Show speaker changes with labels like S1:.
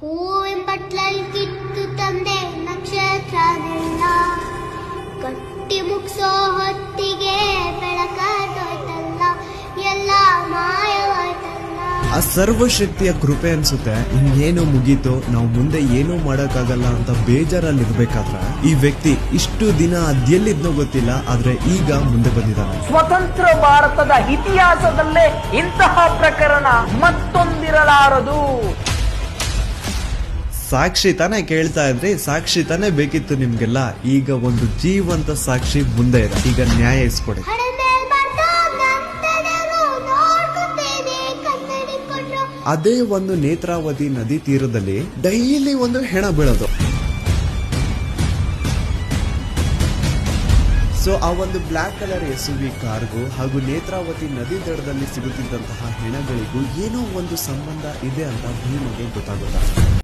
S1: ಹೂವಿನ ಪಟ್ಲಲ್ಲಿ ಕಿತ್ತು ತಂದೆ ನಕ್ಷತ್ರನೆಲ್ಲ ಕಟ್ಟಿ ಮುಗಿಸೋ ಹೊತ್ತಿಗೆ ಬೆಳಕಾದೋಯ್ತಲ್ಲ ಎಲ್ಲ ಮಾಯವಾಯ್ತಲ್ಲ
S2: ಆ ಸರ್ವಶಕ್ತಿಯ ಕೃಪೆ ಅನ್ಸುತ್ತೆ ಇನ್ನೇನು ಮುಗೀತು ನಾವು ಮುಂದೆ ಏನೂ ಮಾಡಕ್ಕಾಗಲ್ಲ ಅಂತ ಬೇಜಾರಲ್ಲಿ ಇರ್ಬೇಕಾದ್ರೆ ಈ ವ್ಯಕ್ತಿ ಇಷ್ಟು ದಿನ ಅದೆಲ್ಲಿದ್ನೋ ಗೊತ್ತಿಲ್ಲ ಆದ್ರೆ ಈಗ ಮುಂದೆ ಬಂದಿದ್ದಾನೆ.
S3: ಸ್ವತಂತ್ರ ಭಾರತದ ಇತಿಹಾಸದಲ್ಲೇ ಇಂತಹ ಪ್ರಕರಣ ಮತ್ತೊಂದಿರಲಾರದು.
S2: ಸಾಕ್ಷಿ ತಾನೇ ಕೇಳ್ತಾ ಇದ್ರಿ ಸಾಕ್ಷಿ ತಾನೇ ಬೇಕಿತ್ತು ನಿಮ್ಗೆಲ್ಲ. ಈಗ ಒಂದು ಜೀವಂತ ಸಾಕ್ಷಿ ಮುಂದೆ ಇದೆ. ಈಗ ನ್ಯಾಯ ಇಸ್ಕೊಡಿ. ಅದೇ ಒಂದು ನೇತ್ರಾವತಿ ನದಿ ತೀರದಲ್ಲಿ ಡೈಲಿ ಒಂದು ಹೆಣ ಬೀಳೋದು. ಸೊ ಆ ಒಂದು ಬ್ಲಾಕ್ ಕಲರ್ ಎಸ್ ವಿ ಕಾರ್ಗೂ ಹಾಗೂ ನೇತ್ರಾವತಿ ನದಿ ದಡದಲ್ಲಿ ಸಿಗುತ್ತಿದ್ದಂತಹ ಹೆಣಗಳಿಗೂ ಏನೋ ಒಂದು ಸಂಬಂಧ ಇದೆ ಅಂತ ಭೀಮಗೆ ಗೊತ್ತಾಗುತ್ತೆ?